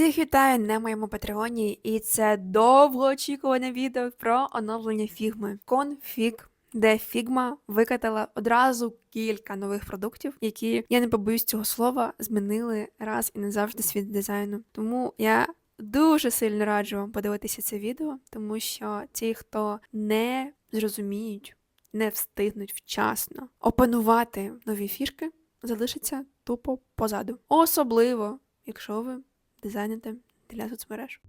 Всіх вітаю на моєму патреоні, і це довгоочікуване відео про оновлення фігми. Конфіг, де фігма викатала одразу кілька нових продуктів, які я не побоюсь цього слова, змінили раз і назавжди світ дизайну. Тому я дуже сильно раджу вам подивитися це відео, тому що ті, хто не зрозуміють, не встигнуть вчасно опанувати нові фішки, залишаться тупо позаду. Особливо, якщо ви дизайните для соцмереж.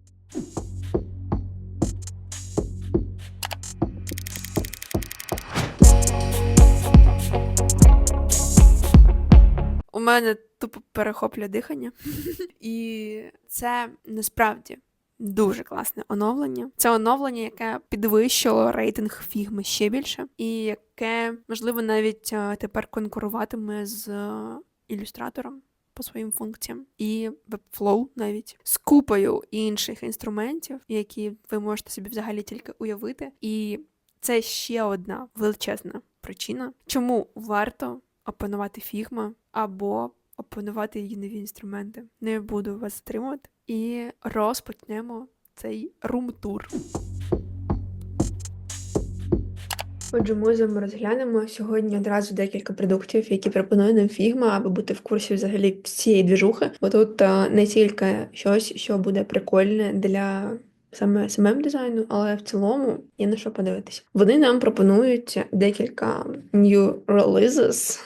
У мене тупо перехоплює дихання, і це насправді дуже класне оновлення. Це оновлення, яке підвищило рейтинг фігми ще більше, і яке можливо навіть е, тепер конкуруватиме з е, ілюстратором по своїм функціям, і Webflow навіть з купою інших інструментів, які ви можете собі взагалі тільки уявити. І це ще одна величезна причина, чому варто опанувати фігма або опанувати її нові інструменти. Не буду вас затримувати. І розпочнемо цей рум-тур. Отже, ми з вами розглянемо сьогодні одразу декілька продуктів, які пропонує нам Figma, аби бути в курсі взагалі всієї двіжухи. Бо тут е, не тільки щось, що буде прикольне для саме SMM дизайну, але в цілому є на що подивитися. Вони нам пропонують декілька new releases.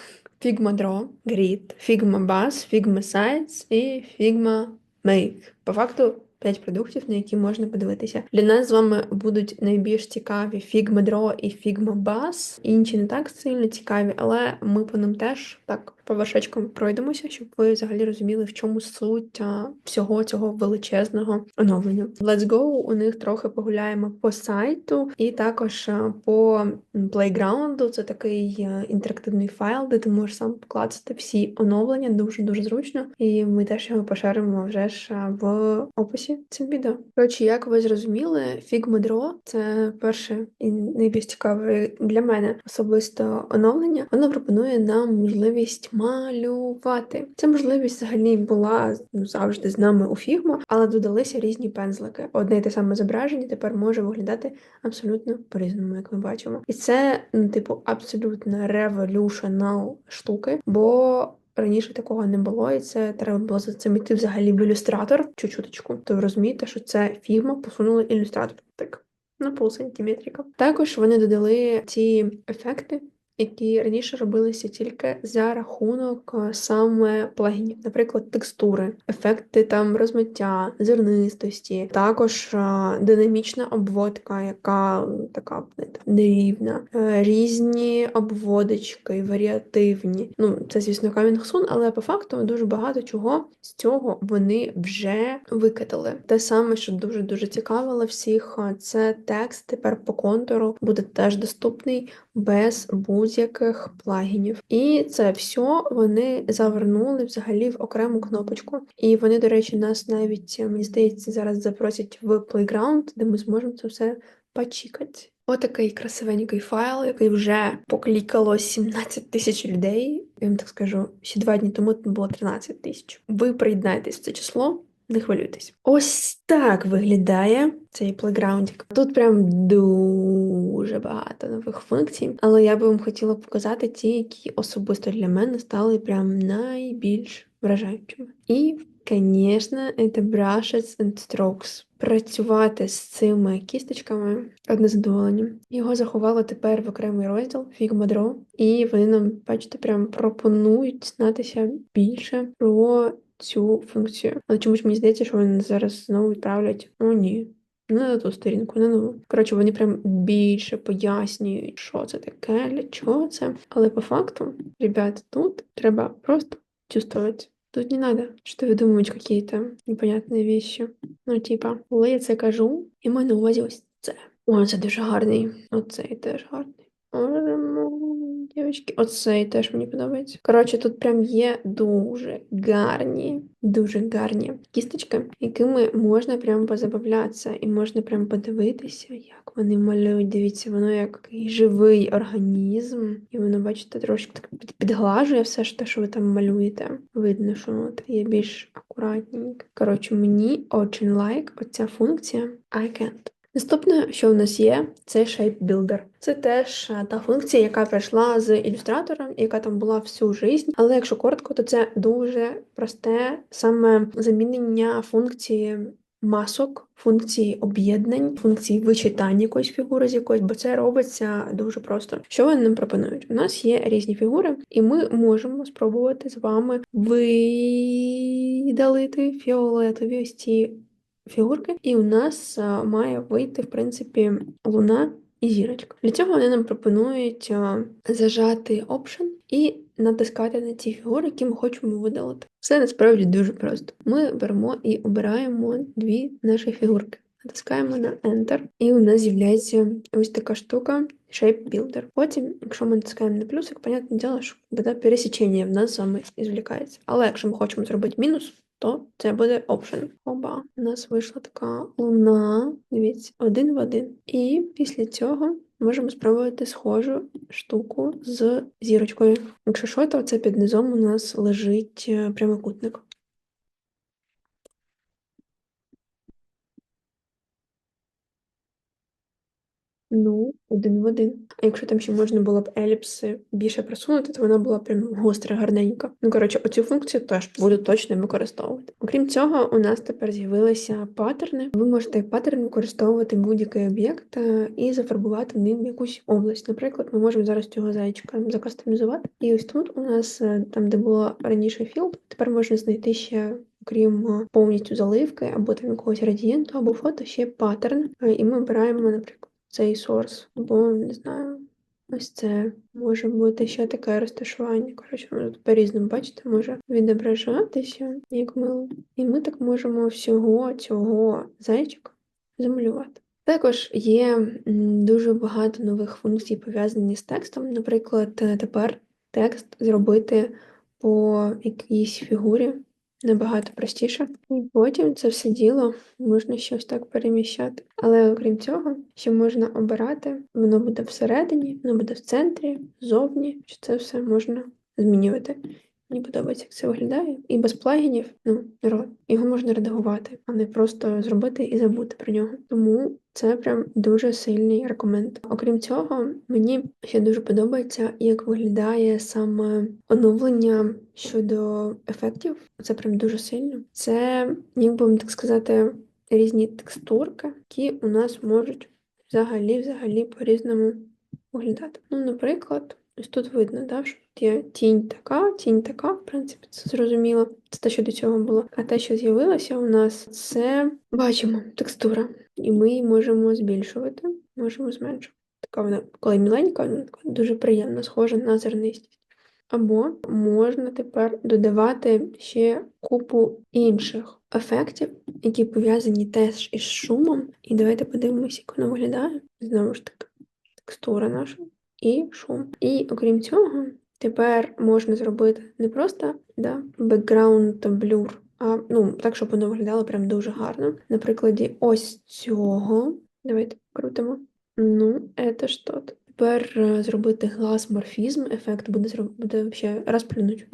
Figma Draw, Grid, Figma Buzz, Figma Sites і Figma Make. По факту 5 продуктів, на які можна подивитися. Для нас з вами будуть найбільш цікаві Figma Draw і Figma Buzz. Інші не так сильно цікаві, але ми по ним теж так по вершечкам пройдемося, щоб ви взагалі розуміли, в чому суть всього цього величезного оновлення. Let's Go у них трохи погуляємо по сайту, і також по плейграунду. Це такий а, інтерактивний файл, де ти можеш сам покласти всі оновлення. Дуже дуже зручно. І ми теж його поширимо вже ж в описі цим відео. Коротше, як ви зрозуміли, Figma – це перше і найбільш цікаве для мене особисто оновлення. Воно пропонує нам можливість малювати. Ця можливість взагалі була ну, завжди з нами у Figma, але додалися різні пензлики. Одне й те саме зображення тепер може виглядати абсолютно по-різному, як ми бачимо. І це, ну, типу, абсолютно revolutional штуки, бо. Раніше такого не було, і це треба було за цим іти взагалі в ілюстратор чуть-чуточку. То ви розумієте, що це фігма посунула ілюстратор. Так, на пол сантиметрика. Також вони додали ці ефекти, які раніше робилися тільки за рахунок е, саме плагінів, наприклад, текстури, ефекти там розмиття, зернистості, також а, динамічна обводка, яка така нерівна, е, різні обводочки, варіативні. Ну, це, звісно, Soon, але по факту дуже багато чого з цього вони вже викатали. Те саме, що дуже дуже цікавило всіх, це текст тепер по контуру буде теж доступний без будь-яких плагінів. І це все вони завернули взагалі в окрему кнопочку. І вони, до речі, нас навіть, мені здається, зараз запросять в Playground, де ми зможемо це все почікати. Отакий красивенький файл, який вже поклікало 17 тисяч людей. Я вам так скажу, ще два дні тому було 13 тисяч. Ви приєднаєтесь в це число. Не хвилюйтесь. Ось так виглядає цей плейграундик. Тут прям дуже багато нових функцій, але я би вам хотіла показати ті, які особисто для мене стали прям найбільш вражаючими. І, звісно, це brushes and strokes. Працювати з цими кісточками одне задоволення. Його заховали тепер в окремий розділ Figma Draw, і вони нам, бачите, прям пропонують знатися більше про цю функцію. Але чомусь мені здається, що вони зараз знову відправлять. О, ні. Не на ту сторінку, не нову. Коротше, вони прям більше пояснюють, що це таке, для чого це. Але по факту, ребят, тут треба просто чувствовать. Тут не надо что выдумывать какие-то непонятные вещи. Ну, типа, коли я це кажу, і маю на увазі ось це. О, це дуже гарний. Оцей теж гарний. Дівчатки. Оцей теж мені подобається. Коротше, тут прям є дуже гарні, дуже гарні кісточки, якими можна прям позабавлятися, і можна прям подивитися, як вони малюють. Дивіться, воно як живий організм, і воно, бачите, трошки так підглажує все ж те, що ви там малюєте. Видно, що воно є більш акуратненьке. Коротше, мені очень лайк оця функція I can't. Наступне, що у нас є, це Shape Builder. Це теж е, та функція, яка прийшла з ілюстратором, яка там була всю життя. Але якщо коротко, то це дуже просте саме замінення функції масок, функції об'єднань, функції вичитання якоїсь фігури з якоїсь, бо це робиться дуже просто. Що вони нам пропонують? У нас є різні фігури, і ми можемо спробувати з вами видалити фіолетові ось ці фігурки, і у нас має вийти, в принципі, луна і зірочка. Для цього вони нам пропонують зажати Option і натискати на ті фігури, які ми хочемо видалити. Все насправді дуже просто. Ми беремо і обираємо дві наші фігурки. Натискаємо на Enter, і у нас з'являється ось така штука Shape Builder. Потім, якщо ми натискаємо на плюсик, понятне діло, що буде пересічення в нас з вами звлікається. Але якщо ми хочемо зробити мінус, то це буде option. Оба. У нас вийшла така луна. Дивіться, один в один. І після цього можемо спробувати схожу штуку з зірочкою. Якщо що, то це під низом у нас лежить е, прямокутник. Ну, один в один. А якщо там ще можна було б еліпси більше просунути, то вона була прям гостра, гарненька. Ну, коротше, оцю функцію теж буду точно використовувати. Окрім цього, у нас тепер з'явилися паттерни. Ви можете паттерн використовувати будь-який об'єкт е, і зафарбувати ним якусь область. Наприклад, ми можемо зараз цього зайчика закастомізувати. І ось тут у нас, е, там, де було раніше філд, тепер можна знайти ще. Окрім е, повністю заливки або там якогось градієнту, або фото, ще паттерн. І ми обираємо, наприклад, цей сорс, або не знаю, ось це може бути ще таке розташування. Коротше, по-різному, бачите, може відображатися, як мило. І ми так можемо всього цього зайчика замалювати. Також є дуже багато нових функцій, пов'язані з текстом. Наприклад, тепер текст зробити по якійсь фігурі набагато простіше. І потім це все діло можна щось так переміщати. Але окрім цього, ще можна обирати, воно буде всередині, воно буде в центрі, ззовні, що це все можна змінювати. Мені подобається, як це виглядає. І без плагінів, ну, його можна редагувати, а не просто зробити і забути про нього. Тому це прям дуже сильний рекоменд. Окрім цього, мені ще дуже подобається, як виглядає саме оновлення щодо ефектів. Це прям дуже сильно. Це, як би так сказати, різні текстурки, які у нас можуть взагалі, взагалі по-різному виглядати. Ну, наприклад, ось тут видно, да, що є тінь така, тінь така, в принципі, це зрозуміло. Це те, що до цього було. А те, що з'явилося у нас, це бачимо текстура. І ми її можемо збільшувати, можемо зменшувати. Така вона, коли міленька, вона така дуже приємна, схожа на зернистість. Або можна тепер додавати ще купу інших ефектів, які пов'язані теж із шумом. І давайте подивимося, як воно виглядає. Знову ж таки, текстура наша і шум. І окрім цього, тепер можна зробити не просто да, background blur, а ну, так, щоб воно виглядало прям дуже гарно. На прикладі ось цього. Давайте крутимо. Ну, це ж то. Тепер е, зробити глаз морфізм, ефект буде зроб... буде взагалі розплюнуть.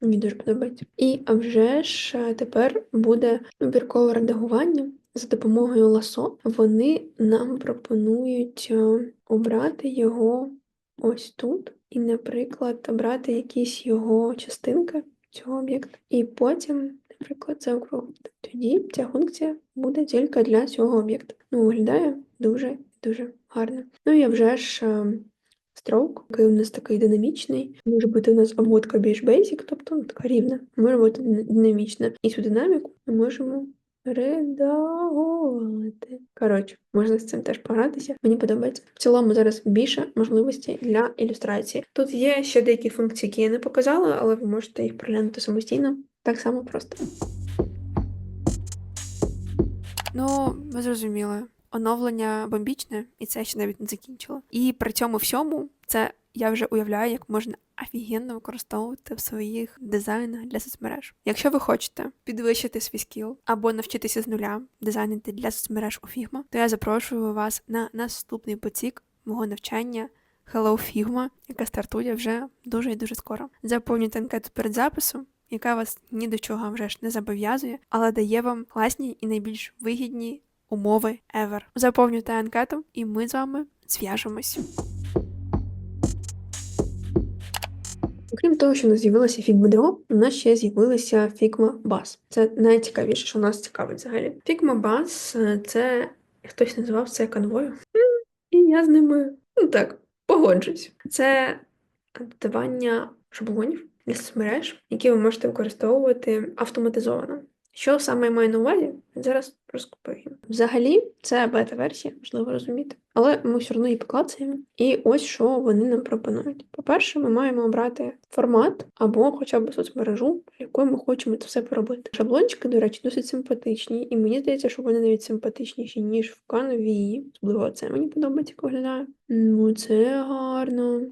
Мені дуже подобається. І а вже ж е, тепер буде вибіркове редагування за допомогою ласо. Вони нам пропонують е, обрати його ось тут, і, наприклад, обрати якісь його частинки цього об'єкта, і потім, наприклад, це округлити. Тоді ця функція буде тільки для цього об'єкта. Ну, виглядає дуже дуже гарно. Ну і вже ж е, строк, який у нас такий динамічний. Може бути у нас обводка більш basic, тобто ну, така рівна. Може бути дин- динамічна. І цю динаміку ми можемо редагувати. Коротше, можна з цим теж погратися. Мені подобається. В цілому зараз більше можливостей для ілюстрації. Тут є ще деякі функції, які я не показала, але ви можете їх переглянути самостійно. Так само просто. Ну, ви зрозуміли. Оновлення бомбічне, і це ще навіть не закінчило. І при цьому всьому це я вже уявляю, як можна офігенно використовувати в своїх дизайнах для соцмереж. Якщо ви хочете підвищити свій скіл або навчитися з нуля дизайнити для соцмереж у Figma, то я запрошую вас на наступний потік мого навчання Hello Figma, яка стартує вже дуже і дуже скоро. Заповнюйте анкету перед записом, яка вас ні до чого вже ж не зобов'язує, але дає вам класні і найбільш вигідні умови ever. Заповнюйте анкету, і ми з вами зв'яжемось. Окрім того, що у нас з'явилася Figma DO, у нас ще з'явилася Figma Bus. Це найцікавіше, що нас цікавить взагалі. Figma Bus – це хтось називав це конвою. І я з ними ну так погоджуюсь. Це додавання шаблонів для соцмереж, які ви можете використовувати автоматизовано. Що саме я маю на увазі? Зараз розповім. Взагалі, це бета-версія, важливо розуміти, але ми все одно її поклацаємо. І ось що вони нам пропонують. По-перше, ми маємо обрати формат або хоча б соцмережу, якою ми хочемо це все поробити. Шаблончики, до речі, досить симпатичні, і мені здається, що вони навіть симпатичніші, ніж в канві. Особливо це мені подобається, як виглядає. Ну, це гарно.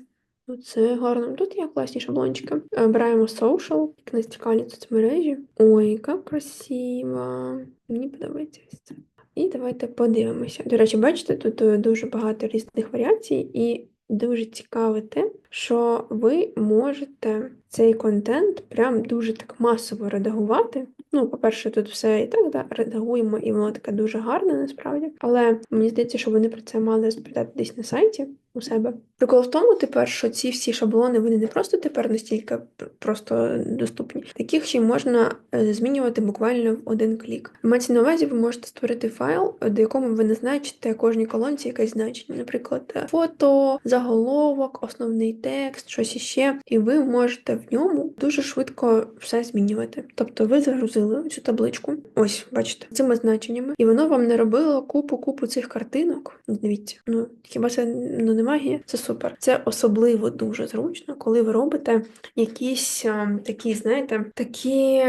Оце гарно. Тут є класні шаблончики. Обираємо social, як нас цікавлять соцмережі. Ой, яка красива. Мені подобається ось це. І давайте подивимося. До речі, бачите, тут е, дуже багато різних варіацій, і дуже цікаве те, що ви можете цей контент прям дуже так масово редагувати. Ну, по-перше, тут все і так да, редагуємо, і воно таке дуже гарне насправді. Але мені здається, що вони про це мали розповідати десь на сайті у себе. Прикол в тому тепер, що ці всі шаблони вони не просто тепер настільки просто доступні, таких ще можна е, змінювати буквально в один клік. Мається на увазі, ви можете створити файл, до якому ви назначите кожній колонці якесь значення, наприклад, е, фото, заголовок, основний текст, щось іще, і ви можете в ньому дуже швидко все змінювати. Тобто ви загрузили цю табличку, ось бачите, цими значеннями, і воно вам не робило купу-купу цих картинок. Дивіться, ну хіба це ну не магія? Це супер. Це особливо дуже зручно, коли ви робите якісь такі, знаєте, такі.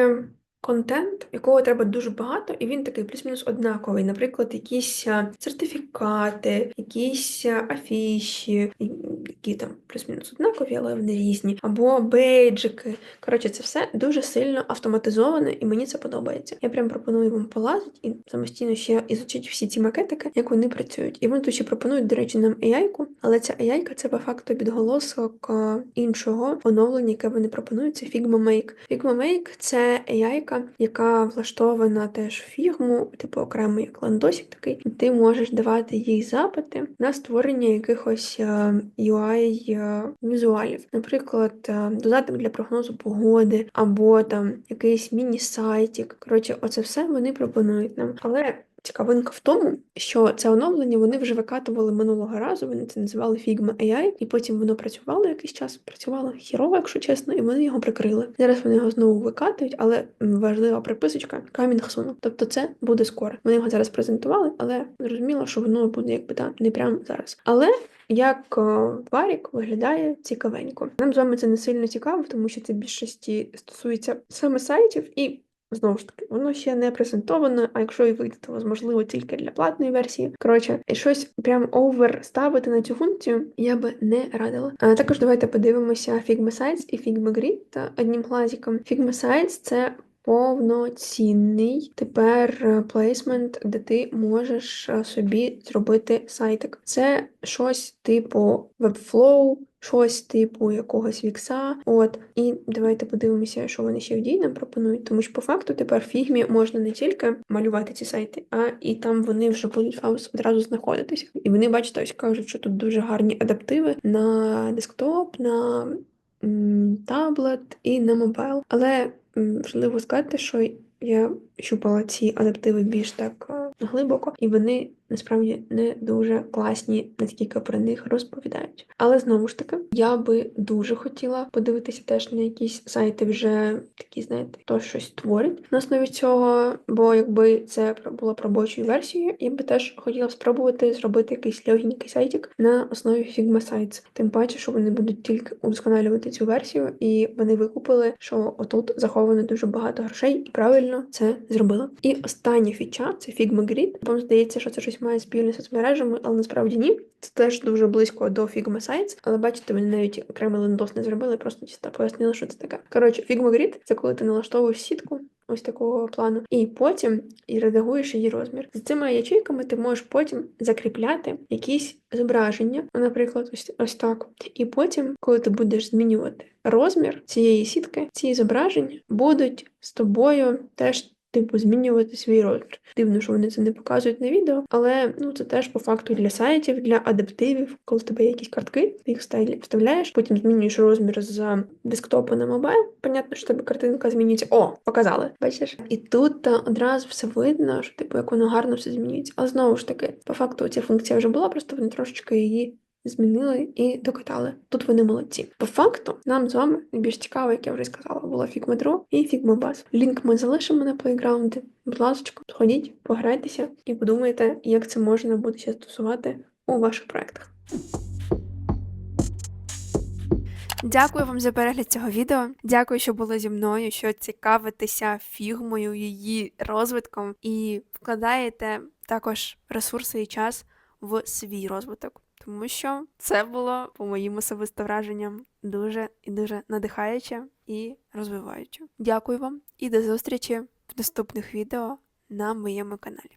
Контент, якого треба дуже багато, і він такий плюс-мінус однаковий. Наприклад, якісь сертифікати, якісь афіші, які там плюс-мінус однакові, але вони різні, або бейджики. Коротше, це все дуже сильно автоматизоване, і мені це подобається. Я прям пропоную вам полазити і самостійно ще ізучити всі ці макетики, як вони працюють. І вони тут ще пропонують, до речі, нам AI-ку, але ця AI-ка це по факту підголосок іншого оновлення, яке вони пропонують. Це Figma Make. Figma Make – це AI-ка, яка влаштована теж в фігму, типу окремий як ландосик такий. І ти можеш давати їй запити на створення якихось е, UI е. Наприклад, е, додаток для прогнозу погоди, або там якийсь міні-сайтік. Коротше, оце все вони пропонують нам. Але Цікавинка в тому, що це оновлення вони вже викатували минулого разу. Вони це називали Figma AI, і потім воно працювало якийсь час, працювало хірово, якщо чесно, і вони його прикрили. Зараз вони його знову викатують, але важлива приписочка coming soon. Тобто це буде скоро. Вони його зараз презентували, але зрозуміло, що воно буде якби да, не прямо зараз. Але як варік виглядає цікавенько. Нам з вами це не сильно цікаво, тому що це більшості стосується саме сайтів і. Знову ж таки, воно ще не презентовано, а якщо і вийде, то можливо тільки для платної версії. Коротше, щось прям овер ставити на цю функцію я би не радила. А також давайте подивимося Figma Sites і Figma Grid та одним глазиком. Figma Sites – це повноцінний тепер е, плейсмент, де ти можеш е, собі зробити сайтик. Це щось типу Webflow, щось типу якогось вікса. От, і давайте подивимося, що вони ще в дій нам пропонують. Тому що по факту тепер в фігмі можна не тільки малювати ці сайти, а і там вони вже будуть у вас одразу знаходитися. І вони, бачите, ось кажуть, що тут дуже гарні адаптиви на десктоп, на таблет і на мобайл. Але важливо сказати, що я щупала ці адаптиви більш так е, глибоко, і вони насправді не дуже класні, наскільки про них розповідають. Але знову ж таки, я би дуже хотіла подивитися теж на якісь сайти, вже такі, знаєте, хто щось творить на основі цього. Бо якби це було б робочою версією, я би теж хотіла спробувати зробити якийсь легенький сайтик на основі Figma Sites. Тим паче, що вони будуть тільки удосконалювати цю версію, і вони викупили, що отут заховано дуже багато грошей, і правильно це зробили. І остання фіча це Figma Grid. Вам здається, що це щось має спільне соцмережами, але насправді ні. Це теж дуже близько до Figma Sites, але бачите, вони навіть окремий лендос не зробили, просто чисто пояснили, що це таке. Коротше, Figma Grid – це коли ти налаштовуєш сітку. Ось такого плану, і потім і редагуєш її розмір. З цими ячейками ти можеш потім закріпляти якісь зображення, наприклад, ось, ось так. І потім, коли ти будеш змінювати розмір цієї сітки, ці зображення будуть з тобою теж. Типу, змінювати свій розмір. Дивно, що вони це не показують на відео, але ну це теж по факту для сайтів, для адаптивів, коли в тебе є якісь картки, ти їх вставляєш, потім змінюєш розмір з десктопу на мобайл. Понятно, що тебе картинка змінюється. О, показали. Бачиш? І тут та, одразу все видно, що типу як воно гарно все змінюється. Але знову ж таки, по факту ця функція вже була, просто вони трошечки її змінили і докатали. Тут вони молодці. По факту, нам з вами найбільш цікаво, як я вже сказала, було Figma і Figma. Лінк ми залишимо на плейграунді. Будь ласка, сходіть, пограйтеся і подумайте, як це можна буде стосувати у ваших проектах. Дякую вам за перегляд цього відео. Дякую, що були зі мною, що цікавитеся фігмою, її розвитком і вкладаєте також ресурси і час в свій розвиток. Тому що це було, по моїм особистим враженням, дуже і дуже надихаюче і розвиваюче. Дякую вам і до зустрічі в наступних відео на моєму каналі.